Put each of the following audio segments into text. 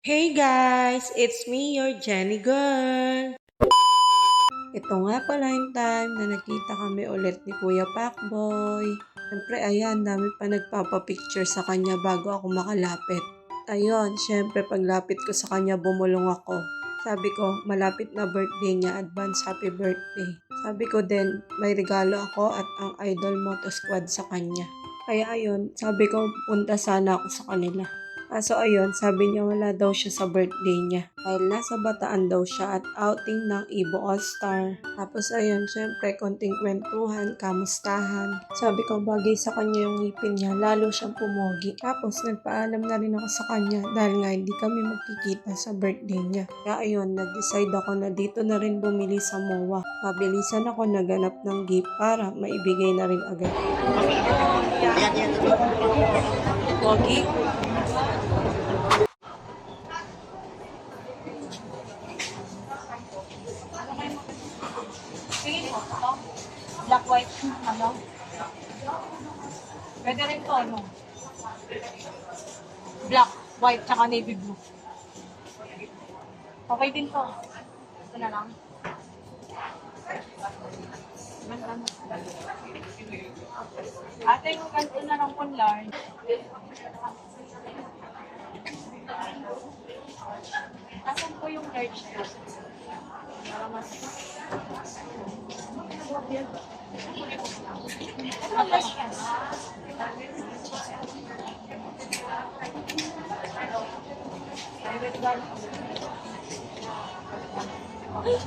Hey guys! It's me, your Jenny girl! Ito nga pala yung time na nakita kami ulit ni Kuya Pacboy. Siyempre, ayan, dami pa nagpapapicture sa kanya bago ako makalapit. Ayun, syempre, paglapit ko sa kanya, bumulong ako. Sabi ko, malapit na birthday niya, advance happy birthday. Sabi ko din, may regalo ako at ang Idol Moto Squad sa kanya. Kaya ayun, sabi ko, punta sana ako sa kanila. Kaso ayun, sabi niya wala daw siya sa birthday niya. Dahil nasa bataan daw siya at outing ng Ibo All-Star. Tapos ayun, syempre, konting kwentuhan, kamustahan. Sabi ko, bagay sa kanya yung ngipin niya, lalo siyang pumogi. Tapos nagpaalam na rin ako sa kanya dahil nga hindi kami magkikita sa birthday niya. Kaya ayun, nag-decide ako na dito na rin bumili sa MOA. Mabilisan ako naganap ng gift para maibigay na rin agad. Pogi? Sige po, ito. Black, white, ano? Pwede rin to, ano? Black, white, tsaka navy blue. Okay din to. Ito na lang. Mo. Ate, yung ganito na lang kung large. Asan po yung large na?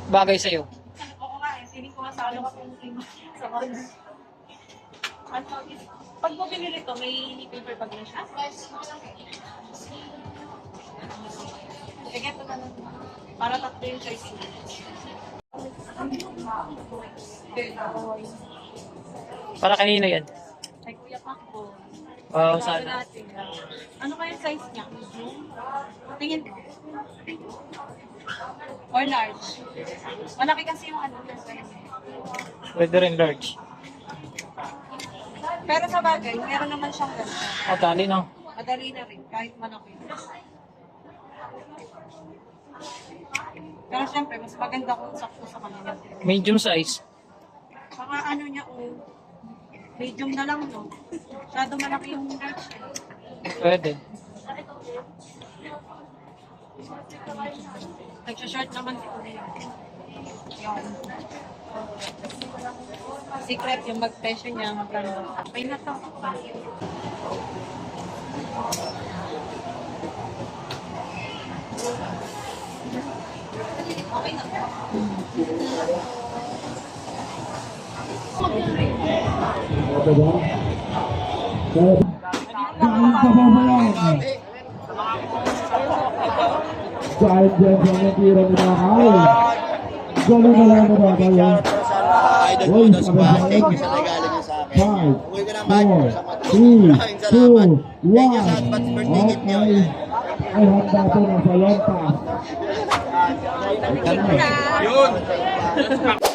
Bagay sa'yo. Oo nga eh, feeling ko sa ano kung sa mga pag mo binili to, may paper bag na siya. Sige, ito na lang. Para tatlo yung choice. Para kanino yan? Ay, Kuya Pakbo. Wow, Sabi sana. natin. Ano kaya size niya? Tingin ko. Or large. Malaki kasi yung ano. Pwede rin large. Pero sa bagay, meron naman siyang ganito. O, tali no? Madali na rin, kahit malaki. Pero syempre, mas maganda kung sakto sa kanila. Medium size. Saka ano niya, oh, medium na lang, no? Masyado malaki yung large. Pwede. Nagsha-short naman ito. Yan. Secret yung mag-presyo niya, magkano. Okay na Dahil dyan sa natira ni mga kain. Gano'n na lang na ba kayo? Uy, mo, sabi sa thank you sa regalo niyo sa akin. Uwi ko sa two, salamat. Thank you sa birthday gift niyo. Okay. Ay, handa po ng salonta. Yun!